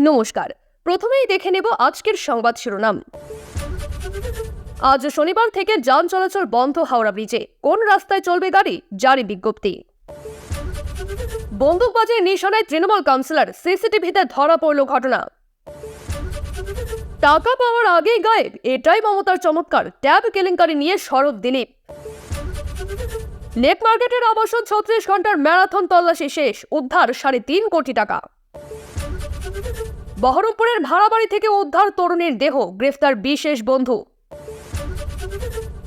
নমস্কার। প্রথমেই দেখে নেব আজকের সংবাদ শিরোনাম। আজ শনিবার থেকে যান চলাচল বন্ধ হাওড়া ব্রিজে। কোন রাস্তায় চলবে গাড়ি? জারি বিজ্ঞপ্তি। বন্দুকবাজে নিশানায় তৃণমূল কাউন্সিলর সিসিটিভিতে ধরা পড়ল ঘটনা। টাকা পাওয়ার আগেই গায়েব। এটাই মমতার চমৎকার। ট্যাব কেলেঙ্কারি নিয়ে শরৎ দিলীপ। লেক মার্কেটের আবাসন ছত্রিশ ঘণ্টার ম্যারাথন তল্লাশি শেষ। উদ্ধার সাড়ে তিন কোটি টাকা। বহরমপুরের ভাড়াবাড়ি থেকে উদ্ধার তরুণীর দেহ, গ্রেফতার বিশেষ বন্ধু।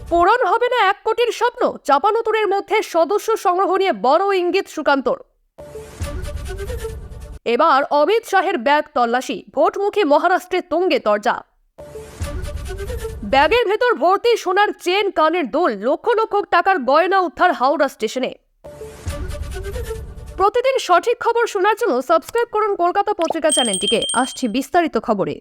পূরণ হবে না এক কোটির স্বপ্ন, চাপানতুরের মধ্যে সদস্য সংগ্রহ নিয়ে বড় ইঙ্গিত সুকান্তর। এবার অমিত শাহের ব্যাগ তল্লাশি, ভোটমুখী মহারাষ্ট্রে তুঙ্গে তরজা। ব্যাগের ভেতর ভর্তি সোনার চেন কানের দোল, লক্ষ লক্ষ টাকার গয়না উদ্ধার হাওড়া স্টেশনে। প্রতিদিন সঠিক খবর শোনার জন্য সাবস্ক্রাইব করুন কলকাতা পত্রিকা চ্যানেলটিকে। আসছি বিস্তারিত খবরে।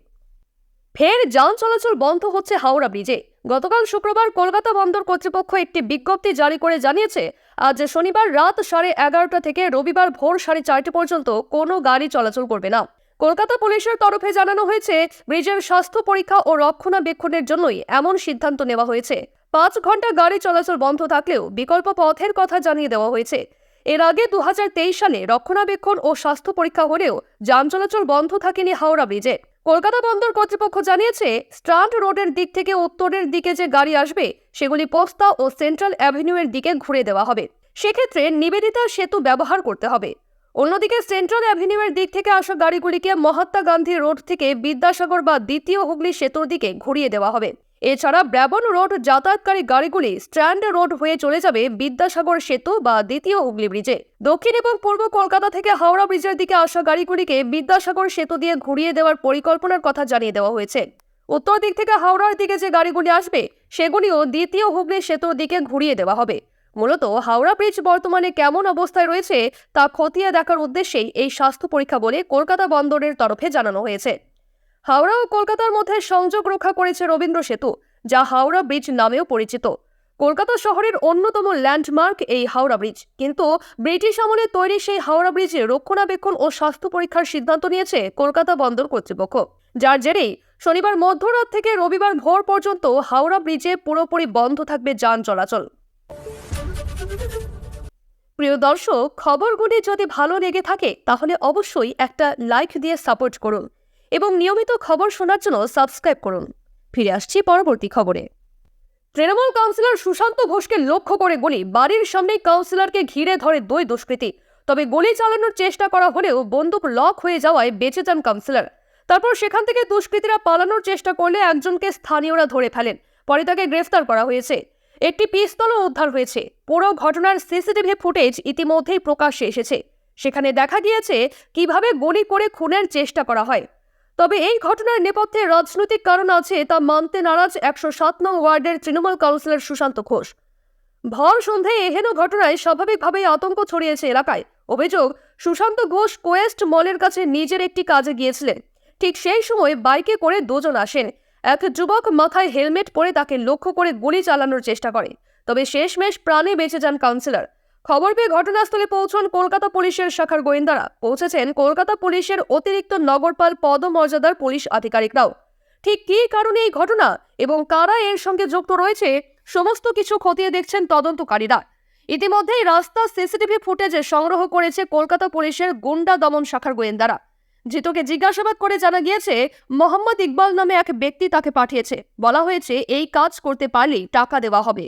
ফের যান চলাচল বন্ধ হচ্ছে হাওড়া ব্রিজে। গতকাল শুক্রবার কলকাতা বন্দর কর্তৃপক্ষ একটি বিজ্ঞপ্তি জারি করে জানিয়েছে, আজ শনিবার রাত সাড়ে এগারোটা থেকে রবিবার ভোর সাড়ে চারটে পর্যন্ত কোনো গাড়ি চলাচল করবে না। কলকাতা পুলিশের তরফে জানানো হয়েছে, ব্রিজের স্বাস্থ্য পরীক্ষা ও রক্ষণাবেক্ষণের জন্যই এমন সিদ্ধান্ত নেওয়া হয়েছে। পাঁচ ঘণ্টা গাড়ি চলাচল বন্ধ থাকলেও বিকল্প পথের কথা জানিয়ে দেওয়া হয়েছে। এর আগে দু হাজার তেইশ সালে রক্ষণাবেক্ষণ ও স্বাস্থ্য পরীক্ষা হলেও যান চলাচল বন্ধ থাকেনি হাওড়া ব্রিজে। কলকাতা বন্দর কর্তৃপক্ষ জানিয়েছে স্ট্রান্ড রোডের দিক থেকে উত্তরের দিকে যে গাড়ি আসবে, সেগুলি পোস্তা ও সেন্ট্রাল অ্যাভিনিউয়ের দিকে ঘুরে দেওয়া হবে। সেক্ষেত্রে নিবেদিতা সেতু ব্যবহার করতে হবে। অন্যদিকে সেন্ট্রাল অ্যাভিনিউয়ের দিক থেকে আসা গাড়িগুলিকে মহাত্মা গান্ধী রোড থেকে বিদ্যাসাগর বা দ্বিতীয় হুগলি সেতুর দিকে ঘুরিয়ে দেওয়া হবে। এছাড়া ব্র্যাবন রোড যাতায়াতকারী গাড়িগুলি স্ট্র্যান্ড রোড হয়ে চলে যাবে বিদ্যাসাগর সেতু বা দ্বিতীয় হুগলি ব্রিজে। দক্ষিণ এবং পূর্ব কলকাতা থেকে হাওড়া ব্রিজের দিকে আসা গাড়িগুলিকে বিদ্যাসাগর সেতু দিয়ে ঘুরিয়ে দেওয়ার পরিকল্পনার কথা জানিয়ে দেওয়া হয়েছে। উত্তর দিক থেকে হাওড়ার দিকে যে গাড়িগুলি আসবে, সেগুলিও দ্বিতীয় হুগলি সেতুর দিকে ঘুরিয়ে দেওয়া হবে। মূলত হাওড়া ব্রিজ বর্তমানে কেমন অবস্থায় রয়েছে, তা খতিয়ে দেখার উদ্দেশ্যেই এই স্বাস্থ্য পরীক্ষা বলে কলকাতা বন্দরের তরফে জানানো হয়েছে। হাওড়া ও কলকাতার মধ্যে সংযোগ রক্ষা করেছে রবীন্দ্র সেতু, যা হাওড়া ব্রিজ নামেও পরিচিত। কলকাতা শহরের অন্যতম ল্যান্ডমার্ক এই হাওড়া ব্রিজ। কিন্তু ব্রিটিশ আমলে তৈরি সেই হাওড়া ব্রিজে রক্ষণাবেক্ষণ ও স্বাস্থ্য পরীক্ষার সিদ্ধান্ত নিয়েছে কলকাতা বন্দর কর্তৃপক্ষ। যার জেরেই শনিবার মধ্যরাত থেকে রবিবার ভোর পর্যন্ত হাওড়া ব্রিজে পুরোপুরি বন্ধ থাকবে যান চলাচল। প্রিয় দর্শক, খবরগুলি যদি ভালো লেগে থাকে, তাহলে অবশ্যই একটা লাইক দিয়ে সাপোর্ট করুন। এবং নিয়মিত খবর শোনার জন্য সাবস্ক্রাইব করুন। ফিরে আসছি পরবর্তী খবরে। তৃণমূল কাউন্সিলর সুশান্ত ঘোষকে লক্ষ্য করে গুলি, বাড়ির সামনেই কাউন্সিলরকে ঘিরে ধরে দুই দুষ্কৃতী। তবে গুলি চালানোর চেষ্টা করা হলেও বন্দুক লক হয়ে যাওয়ায় বেঁচে যান কাউন্সিলর। তারপর সেখান থেকে দুষ্কৃতীরা পালানোর চেষ্টা করলে একজনকে স্থানীয়রা ধরে ফেলেন। পরে তাকে গ্রেফতার করা হয়েছে। একটি পিস্তলও উদ্ধার হয়েছে। পুরো ঘটনার সিসিটিভি ফুটেজ ইতিমধ্যেই প্রকাশ্যে এসেছে। সেখানে দেখা গিয়েছে কীভাবে গুলি করে খুনের চেষ্টা করা হয়। তবে এই ঘটনার নেপথ্যে রাজনৈতিক কারণ আছে তা মানতে নারাজ একশো সাত নং ওয়ার্ডের তৃণমূল কাউন্সিলর সুশান্ত ঘোষ। ভর সন্ধ্যায় এহেন ঘটনায় স্বাভাবিকভাবেই আতঙ্ক ছড়িয়েছে এলাকায়। অভিযোগ, সুশান্ত ঘোষ কোয়েস্ট মলের কাছে নিজের একটি কাজে গিয়েছিলেন। ঠিক সেই সময় বাইকে করে দুজন আসেন। এক যুবক মাথায় হেলমেট পরে তাকে লক্ষ্য করে গুলি চালানোর চেষ্টা করে। তবে শেষমেশ প্রাণে বেঁচে যান কাউন্সিলর। খবর পেয়ে ঘটনাস্থলে পৌঁছন কলকাতা পুলিশের শাখার গোয়েন্দারা। পৌঁছেছেন কলকাতা পুলিশের অতিরিক্ত নগরপাল পদমর্যাদার পুলিশ আধিকারিকরাও। ঠিক কী কারণে এই ঘটনা এবং কারা এর সঙ্গে যুক্ত রয়েছে, সমস্ত কিছু খতিয়ে দেখছেন তদন্তকারীরা। ইতিমধ্যেই রাস্তা সিসিটিভি ফুটেজে সংগ্রহ করেছে কলকাতা পুলিশের গুন্ডা দমন শাখার গোয়েন্দারা। জিতুকে জিজ্ঞাসাবাদ করে জানা গিয়েছে, মোহাম্মদ ইকবাল নামে এক ব্যক্তি তাকে পাঠিয়েছে। বলা হয়েছে, এই কাজ করতে পারলেই টাকা দেওয়া হবে।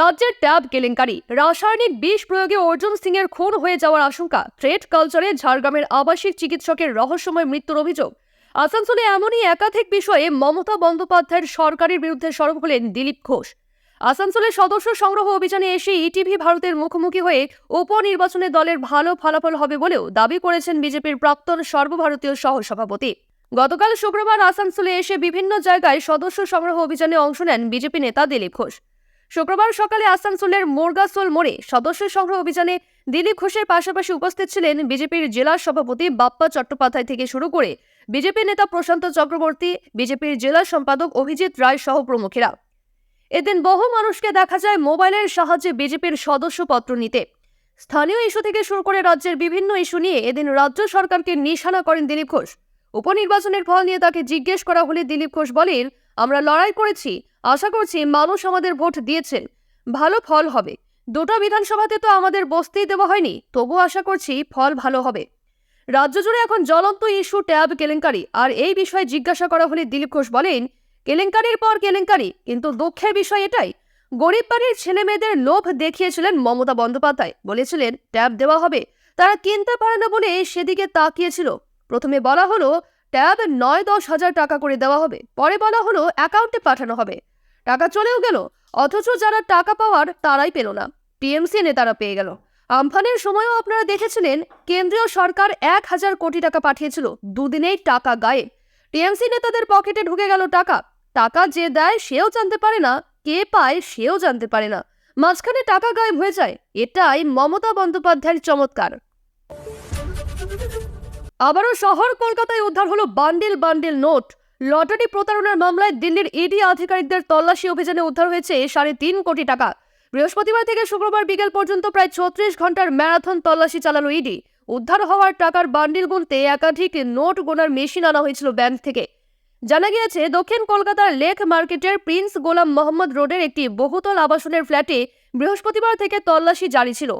রাজ্যের ট্যাব কেলেঙ্কারি। রাসায়নিক বিষ প্রয়োগে অর্জুন সিং এর খুন হয়ে যাওয়ার আশঙ্কা। ট্রেড কালচারে ঝাড়গ্রামের আবাসিক চিকিৎসকের রহস্যময় মৃত্যুর অভিযোগ। আসানসোলে এমনই একাধিক বিষয়ে মমতা বন্দ্যোপাধ্যায়ের সরকারের বিরুদ্ধে সরব হলেন দিলীপ ঘোষ। আসানসোলে সদস্য সংগ্রহ অভিযানে এসে ইটিভি ভারতের মুখোমুখি হয়ে উপনির্বাচনে দলের ভালো ফলাফল হবে বলেও দাবি করেছেন বিজেপির প্রাক্তন সর্বভারতীয় সহসভাপতি। গতকাল শুক্রবার আসানসোলে এসে বিভিন্ন জায়গায় সদস্য সংগ্রহ অভিযানে অংশ নেন বিজেপি নেতা দিলীপ ঘোষ। শুক্রবার সকালে আসানসোলের মোরগাসোল মোড়ে সদস্য সংগ্রহ অভিযানে দিলীপ ঘোষের পাশাপাশি উপস্থিত ছিলেন বিজেপির জেলা সভাপতি বাপ্পা চট্টোপাধ্যায় থেকে শুরু করে বিজেপি নেতা প্রশান্ত চক্রবর্তী, বিজেপির জেলা সম্পাদক অভিজিৎ রায় সহ প্রমুখেরা। এদিন বহু মানুষকে দেখা যায় মোবাইলের সাহায্যে বিজেপির সদস্যপত্র নিতে। স্থানীয় ইস্যু থেকে শুরু করে রাজ্যের বিভিন্ন ইস্যু নিয়ে এদিন রাজ্য সরকারকে নিশানা করেন দিলীপ ঘোষ। উপনির্বাচনের ফল নিয়ে তাকে জিজ্ঞেস করা হলে দিলীপ ঘোষ বলেন আমরা লড়াই করেছি। আশা করছি মানুষ আমাদের ভোট দিয়েছেন। ভালো ফল হবে। দুটো বিধানসভাতে তো আমাদের বসতেই দেওয়া হয়নি তবু আশা করছি ফল ভালো হবে। রাজ্য জুড়ে এখন জ্বলন্ত ইস্যু ট্যাব কেলেঙ্কারি। আর এই বিষয়ে জিজ্ঞাসা করা হলে দিলীপ ঘোষ বলেন, কেলেঙ্কারির পর কেলেঙ্কারি, কিন্তু দুঃখের বিষয় এটাই। গরিব বাড়ির ছেলে মেয়েদের লোভ দেখিয়েছিলেন মমতা বন্দ্যোপাধ্যায়। বলেছিলেন, ট্যাব দেওয়া হবে। তারা কিনতে পারে না বলে সেদিকে তাকিয়েছিল। প্রথমে বলা হলো ট্যাব নয় দশ হাজার টাকা করে দেওয়া হবে। পরে বলা হলো অ্যাকাউন্টে পাঠানো হবে। টাকা চলেও গেল, অথচ যারা টাকা পাওয়ার তারাই পেল না। টিএমসি নেতারা পেয়ে গেল। আমফানের সময়ও আপনারা দেখেছিলেন, কেন্দ্রীয় সরকার এক হাজার কোটি টাকা পাঠিয়েছিল। দুদিনেই টাকা গায়ে টিএমসি নেতাদের পকেটে ঢুকে গেল টাকা। টাকা যে দেয় সেও জানতে পারে না, কে পায় সেও জানতে পারে না। মাঝখানে টাকা গায়েব হয়ে যায়, এটাই মমতা বন্দ্যোপাধ্যায়ের চমৎকার। আবারও শহর কলকাতায় উদ্ধার হলো বান্ডিল বান্ডিল নোট। লটারি প্রতারণার মামলায় দিল্লির ইডি আধিকারিকদের তল্লাশি অভিযানে উদ্ধার হয়েছে সাড়ে তিন কোটি টাকা। বৃহস্পতিবার থেকে শুক্রবার বিকেল পর্যন্ত প্রায় ছত্রিশ ঘণ্টার ম্যারাথন তল্লাশি চালানো ইডি উদ্ধার হওয়ার টাকার বান্ডিল গুনতে একাধিক নোট গোনার মেশিন আনা হয়েছিল ব্যাংক থেকে। জানা গিয়েছে, দক্ষিণ কলকাতার লেক মার্কেটের প্রিন্স গোলাম মোহাম্মদ রোডের একটি বহুতল আবাসনের ফ্ল্যাটে বৃহস্পতিবার থেকে তল্লাশি জারি ছিল।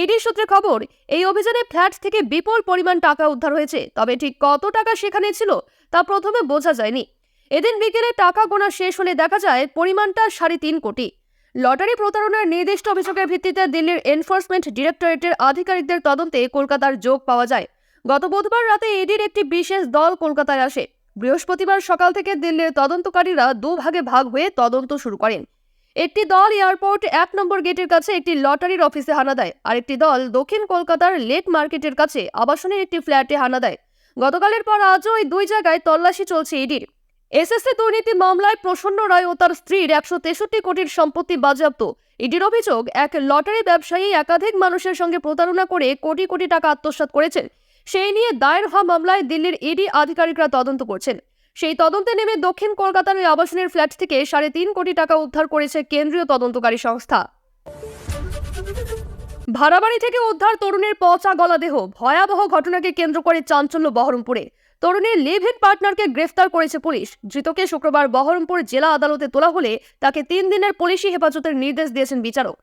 ইডি সূত্রে খবর, এই অভিযানে ফ্ল্যাট থেকে বিপুল পরিমাণ টাকা উদ্ধার হয়েছে। তবে ঠিক কত টাকা সেখানে ছিল, তা প্রথমে বোঝা যায়নি। এদিন বিকেলে টাকা গোনা শেষ হলে দেখা যায়, পরিমাণটা সাড়ে তিন কোটি। লটারি প্রতারণার নির্দিষ্ট অভিযোগের ভিত্তিতে দিল্লির এনফোর্সমেন্ট ডিরেক্টরেটের আধিকারিকদের তদন্তে কলকাতার যোগ পাওয়া যায়। গত বুধবার রাতে ইডির একটি বিশেষ দল কলকাতায় আসে। বৃহস্পতিবার সকাল থেকে দিল্লির তদন্তকারীরা দুভাগে ভাগ হয়ে তদন্ত শুরু করেন। একটি দল এয়ারপোর্ট এক নম্বর গেটের কাছে একটি লটারির অফিসে হানা দেয়। আর একটি দল দক্ষিণ কলকাতার লেক মার্কেটের কাছে আবাসনের একটি ফ্ল্যাটে হানা দেয়। গতকালের পর আজও ওই দুই জায়গায় তল্লাশি চলছে ইডির। এসএসসি দুর্নীতি মামলায় প্রসন্ন রায় ও তার স্ত্রীর একশো তেষট্টি কোটির সম্পত্তি বাজেয়াপ্ত। ইডির অভিযোগ, এক লটারি ব্যবসায়ী একাধিক মানুষের সঙ্গে প্রতারণা করে কোটি কোটি টাকা আত্মসাৎ করেছেন। সেই নিয়ে দায়ের হওয়া মামলায় দিল্লির ইডি আধিকারিকরা তদন্ত করছেন। সেই তদন্তে নেমে দক্ষিণ কলকাতার ওই আবাসনের ফ্ল্যাট থেকে সাড়ে তিন কোটি টাকা উদ্ধার করেছে কেন্দ্রীয় তদন্তকারী সংস্থা। ভাড়াবাড়ি থেকে উদ্ধার তরুণের পচা গলা দেহ। ভয়াবহ ঘটনাকে কেন্দ্র করে চাঞ্চল্য বহরমপুরে। তরুণীর লিভ ইন পার্টনারকে গ্রেফতার করেছে পুলিশ। ধৃতকে শুক্রবার বহরমপুর জেলা আদালতে তোলা হলে তাকে তিন দিনের পুলিশি হেফাজতের নির্দেশ দিয়েছেন বিচারক।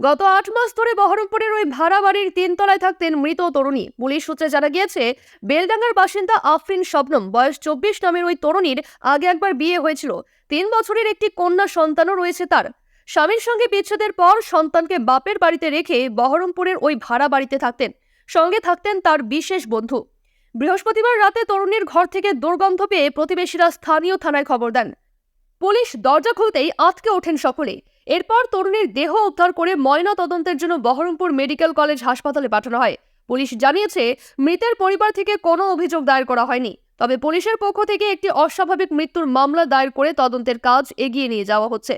গত আট মাস ধরে বহরমপুরের ওই ভাড়া বাড়ির তিনতলায় থাকতেন মৃত তরুণী। পুলিশ সূত্রে জানা গিয়েছে, বেলডাঙ্গার বাসিন্দা আফরিন শবনম বয়স চব্বিশ নামের ওই তরুণীর আগে একবার বিয়ে হয়েছিল। তিন বছরের একটি কন্যা সন্তানও রয়েছে তার। স্বামীর সঙ্গে বিচ্ছেদের পর সন্তানকে বাপের বাড়িতে রেখে বহরমপুরের ওই ভাড়া বাড়িতে থাকতেন। সঙ্গে থাকতেন তার বিশেষ বন্ধু। বৃহস্পতিবার রাতে তরুণীর ঘর থেকে দুর্গন্ধ পেয়ে প্রতিবেশীরা স্থানীয় থানায় খবর দেন। পুলিশ দরজা খুলতেই আটকে ওঠেন সকলে এরপর তরুণীর দেহ উদ্ধার করে ময়না তদন্তের জন্য বহরমপুর মেডিকেল কলেজ হাসপাতালে পাঠানো হয়। পুলিশ জানিয়েছে, মৃতের পরিবার থেকে কোনো অভিযোগ দায়ের করা হয়নি। তবে পুলিশের পক্ষ থেকে একটি অস্বাভাবিক মৃত্যুর মামলা দায়ের করে তদন্তের কাজ এগিয়ে নিয়ে যাওয়া হচ্ছে।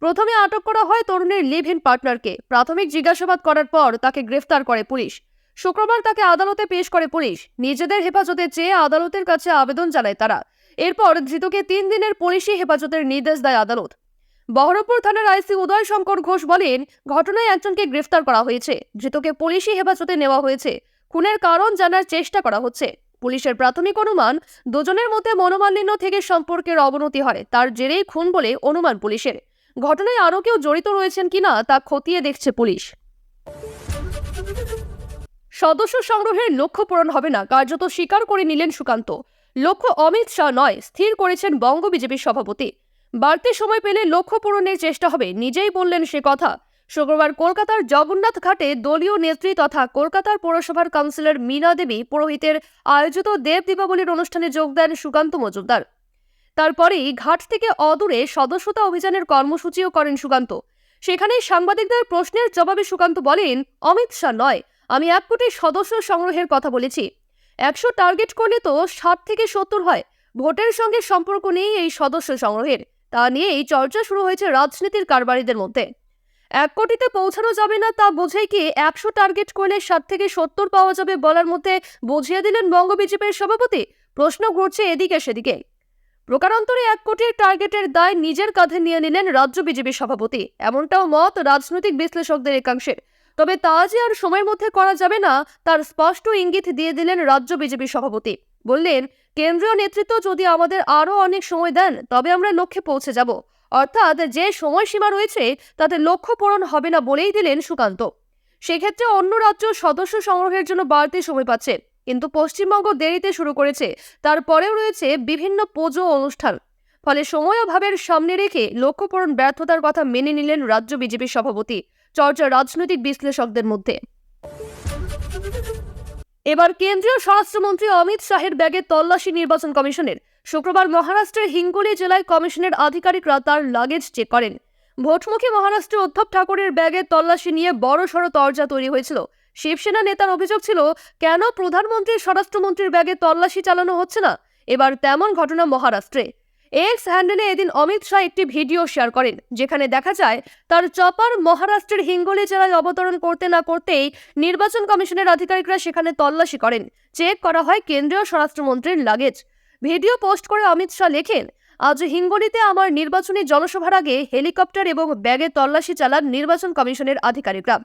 প্রথমে আটক করা হয় তরুণীর লিভ ইন পার্টনারকে। প্রাথমিক জিজ্ঞাসাবাদ করার পর তাকে গ্রেফতার করে পুলিশ। শুক্রবার তাকে আদালতে পেশ করে পুলিশ। নিজেদের হেফাজতে চেয়ে আদালতের কাছে আবেদন জানায় তারা। এরপর ধৃতকে তিন দিনের পুলিশি হেফাজতের নির্দেশ দেয় আদালত। বহরমপুর থানার আইসি উদয় শঙ্কর ঘোষ বলেন, ঘটনায় একজনকে গ্রেফতার করা হয়েছে। ধৃতকে পুলিশি হেফাজতে নেওয়া হয়েছে। খুনের কারণ জানার চেষ্টা করা হচ্ছে। পুলিশের প্রাথমিক অনুমান, দুজনের মধ্যে মনোমালিন্য থেকে সম্পর্কের অবনতি হয়। তার জেরেই খুন বলে অনুমান পুলিশের। ঘটনায় আরও কেউ জড়িত রয়েছেন কিনা তা খতিয়ে দেখছে পুলিশ। সদস্য সংগ্রহের লক্ষ্য পূরণ হবে না, কার্যত স্বীকার করে নিলেন সুকান্ত। লক্ষ্য অমিত শাহ নয়, স্থির করেছেন বঙ্গ বিজেপির সভাপতি। বাড়তি সময় পেলে লক্ষ্য পূরণের চেষ্টা হবে। নিজেই বললেন সে কথা। শুক্রবার কলকাতার জগন্নাথ ঘাটে দলীয় নেত্রী তথা কলকাতার পৌরসভার কাউন্সিলর মীনা দেবী পুরোহিতের আয়োজিত দেব দীপাবলির অনুষ্ঠানে যোগ দেন সুকান্ত মজুমদার। তারপরেই ঘাট থেকে অদূরে সদস্যতা অভিযানের কর্মসূচিও করেন সুকান্ত। সেখানে সাংবাদিকদের প্রশ্নের জবাবে সুকান্ত বলেন, অমিত শাহ নয়, আমি এক কোটি সদস্য সংগ্রহের কথা বলেছি। একশো টার্গেট করলে তো ষাট থেকে সত্তর হয়। ভোটের সঙ্গে সম্পর্ক নেই এই সদস্য সংগ্রহের। তা নিয়ে এই চর্চা শুরু হয়েছে রাজনীতির কারবারিদের মধ্যে। এক কোটিতে পৌঁছানো যাবে না তা বোঝাই কি একশো টার্গেট করলে ষাট থেকে সত্তর পাওয়া যাবে বলার মধ্যে বুঝিয়ে দিলেন বঙ্গ বিজেপির সভাপতি। প্রশ্ন ঘুরছে এদিকে সেদিকে। প্রকারান্তরে এক কোটির টার্গেটের দায় নিজের কাঁধে নিয়ে নিলেন রাজ্য বিজেপি সভাপতি। এমনটাও মত রাজনৈতিক বিশ্লেষকদের একাংশের তবে তা যে আর সময়ের মধ্যে করা যাবে না, তার স্পষ্ট ইঙ্গিত দিয়ে দিলেন রাজ্য বিজেপি সভাপতি। বললেন কেন্দ্রীয় নেতৃত্ব যদি আমাদের আরও অনেক সময় দেন, তবে আমরা লক্ষ্যে পৌঁছে যাব। অর্থাৎ যে সময়সীমা রয়েছে, তাতে লক্ষ্য পূরণ হবে না বলেই দিলেন সুকান্ত। সেক্ষেত্রে অন্য রাজ্য সদস্য সংগ্রহের জন্য বাড়তি সময় পাচ্ছে, কিন্তু পশ্চিমবঙ্গ দেরিতে শুরু করেছে। তারপরেও রয়েছে বিভিন্ন পুজো অনুষ্ঠান। ফলে সময় অভাবের সামনে রেখে লক্ষ্য পূরণ ব্যর্থতার কথা মেনে নিলেন রাজ্য বিজেপির সভাপতি, চর্চা রাজনৈতিক বিশ্লেষকদের মধ্যে। এবার কেন্দ্রীয় স্বরাষ্ট্রমন্ত্রী অমিত শাহের ব্যাগে তল্লাশি নির্বাচন কমিশনের। শুক্রবার মহারাষ্ট্রের হিঙ্গোলি জেলায় কমিশনের আধিকারিকরা তার লাগেজ চেক করেন। ভোটমুখী মহারাষ্ট্রে উদ্ধব ঠাকুরের ব্যাগে তল্লাশি নিয়ে বড় সড় তরজা তৈরি হয়েছিল। শিবসেনা নেতার অভিযোগ ছিল, কেন প্রধানমন্ত্রীর স্বরাষ্ট্রমন্ত্রীর ব্যাগে তল্লাশি চালানো হচ্ছে না? এবার তেমন ঘটনা মহারাষ্ট্রে। এক্স হ্যান্ডেলে এদিন অমিত শাহ একটি ভিডিও শেয়ার করেন, যেখানে দেখা যায় তার চপার মহারাষ্ট্রের হিঙ্গোলি জেলায় অবতরণ করতে না করতেই নির্বাচন কমিশনের আধিকারিকরা সেখানে তল্লাশি করেন। চেক করা হয় কেন্দ্রীয় স্বরাষ্ট্রমন্ত্রীর লাগেজ। ভিডিও পোস্ট করে অমিত শাহ লেখেন, আজ হিঙ্গলিতে আমার নির্বাচনী জনসভার আগে হেলিকপ্টার এবং ব্যাগে তল্লাশি চালান নির্বাচন কমিশনের আধিকারিকরা।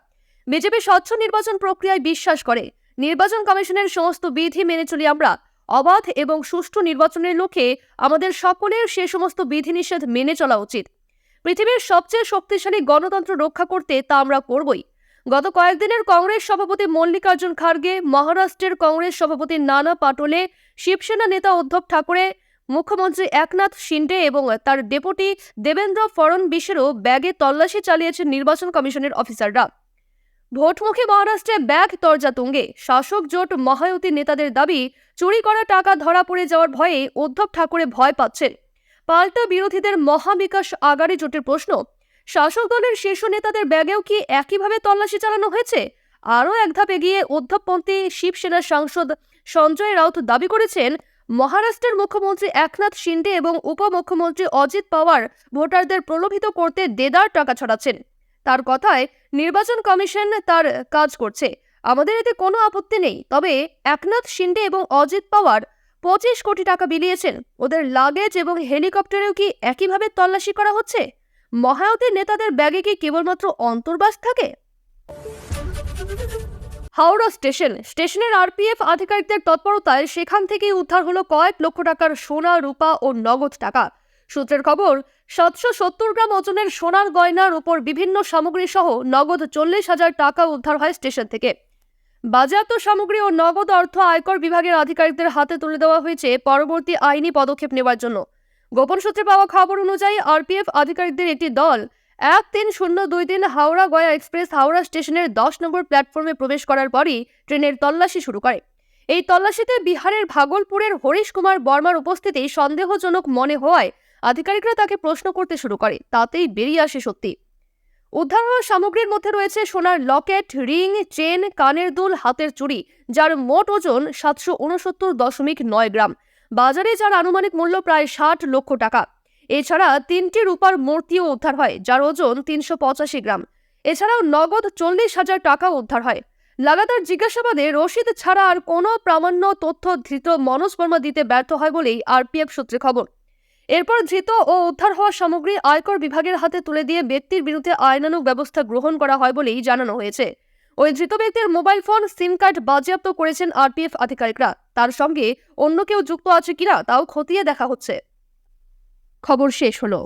বিজেপি স্বচ্ছ নির্বাচন প্রক্রিয়ায় বিশ্বাস করে। নির্বাচন কমিশনের সমস্ত বিধি মেনে চলি আমরা। অবাধ এবং সুষ্ঠু নির্বাচনের লক্ষ্যে আমাদের সকলের সে সমস্ত বিধিনিষেধ মেনে চলা উচিত। পৃথিবীর সবচেয়ে শক্তিশালী গণতন্ত্র রক্ষা করতে তা আমরা করবই। গত কয়েকদিনের কংগ্রেস সভাপতি মল্লিকার্জুন খার্গে, মহারাষ্ট্রের কংগ্রেস সভাপতি নানা পাটোলে, শিবসেনা নেতা উদ্ধব ঠাকুরে, মুখ্যমন্ত্রী একনাথ শিন্ডে এবং তার ডেপুটি দেবেন্দ্র ফড়নবিশেরও ব্যাগে তল্লাশি চালিয়েছেন নির্বাচন কমিশনের অফিসাররা। ভোটমুখী মহারাষ্ট্রে ব্যাগ তরজা তুঙ্গে। শাসক জোট মহায়তী নেতাদের দাবি, চুরি করা টাকা ধরা পড়ে যাওয়ার ভয়ে উদ্ধব ঠাকুরে ভয় পাচ্ছেন। পাল্টা বিরোধীদের মহাবিকাশ আগারে জোটের প্রশ্ন, শাসক দলের শীর্ষ নেতাদের ব্যাগেও কি একইভাবে তল্লাশি চালানো হয়েছে? আরও এক ধাপ এগিয়ে উদ্ধবপন্থী শিবসেনার সাংসদ সঞ্জয় রাউত দাবি করেছেন, মহারাষ্ট্রের মুখ্যমন্ত্রী একনাথ শিন্ডে এবং উপমুখ্যমন্ত্রী অজিত পাওয়ার ভোটারদের প্রলোভিত করতে দেদার টাকা ছড়াচ্ছেন। তার কথায় নির্বাচন কমিশন তার কাজ করছে। আমাদের এতে কোনো আপত্তি নেই, তবে একনাথ শিন্ডে এবং অজিত পাওয়ার পঁচিশ কোটি টাকা বিলিয়েছেন। ওদের লাগেজ এবং হেলিকপ্টারেও কি একইভাবে তল্লাশি করা হচ্ছে? মহায়তের নেতাদের ব্যাগে কি কেবলমাত্র অন্তর্বাস থাকে? হাওড়া স্টেশন, স্টেশনের আরপিএফ আধিকারিকদের তৎপরতায় সেখান থেকেই উদ্ধার হলো কয়েক লক্ষ টাকার সোনা, রূপা ও নগদ টাকা। সূত্রের খবর, সাতশো সত্তর গ্রাম ওজনের সোনার গয়নার উপর বিভিন্ন সামগ্রী সহ নগদ চল্লিশ হাজার টাকা উদ্ধার হয় স্টেশন থেকে। বাজেয়াপ্ত সামগ্রী ও নগদ অর্থ আয়কর বিভাগের আধিকারিকদের হাতে তুলে দেওয়া হয়েছে পরবর্তী আইনি পদক্ষেপ নেওয়ার জন্য। গোপন সূত্রে পাওয়া খবর অনুযায়ী, আরপিএফ আধিকারিকদের একটি দল এক তিন শূন্য দুই তিন হাওড়া গয়া এক্সপ্রেস হাওড়া স্টেশনের দশ নম্বর প্ল্যাটফর্মে প্রবেশ করার পরই ট্রেনের তল্লাশি শুরু করে। এই তল্লাশিতে বিহারের ভাগলপুরের হরিশ কুমার বর্মার উপস্থিতি সন্দেহজনক মনে হওয়ায় আধিকারিকরা তাকে প্রশ্ন করতে শুরু করে, তাতেই বেরিয়ে আসে সত্যি। উদ্ধার হওয়া সামগ্রীর মধ্যে রয়েছে সোনার লকেট, রিং, চেন, কানের দুল, হাতের চুড়ি, যার মোট ওজন সাতশো উনসত্তর দশমিক নয় গ্রাম। বাজারে যার আনুমানিক মূল্য প্রায় ষাট লক্ষ টাকা। এছাড়া তিনটি রূপার মূর্তিও উদ্ধার হয়, যার ওজন তিনশো পঁচাশি গ্রাম। এছাড়াও নগদ চল্লিশ হাজার টাকা উদ্ধার হয়। লাগাতার জিজ্ঞাসাবাদে রশিদ ছাড়া আর কোনো প্রামাণ্য তথ্য ধৃত মনোজ বর্মা দিতে ব্যর্থ হয় বলেই আরপিএফ সূত্রে খবর। এরপর ধৃত ও উদ্ধার হওয়া সামগ্রী আয়কর বিভাগের হাতে তুলে দিয়ে ব্যক্তির বিরুদ্ধে আইনানুগ ব্যবস্থা গ্রহণ করা হয় বলেই জানানো হয়েছে। ওই ধৃত ব্যক্তির মোবাইল ফোন, সিম কার্ড বাজেয়াপ্ত করেছেন আরপিএফ আধিকারিকরা। তার সঙ্গে অন্য কেউ যুক্ত আছে কিনা তাও খতিয়ে দেখা হচ্ছে। খবর শেষ হলো।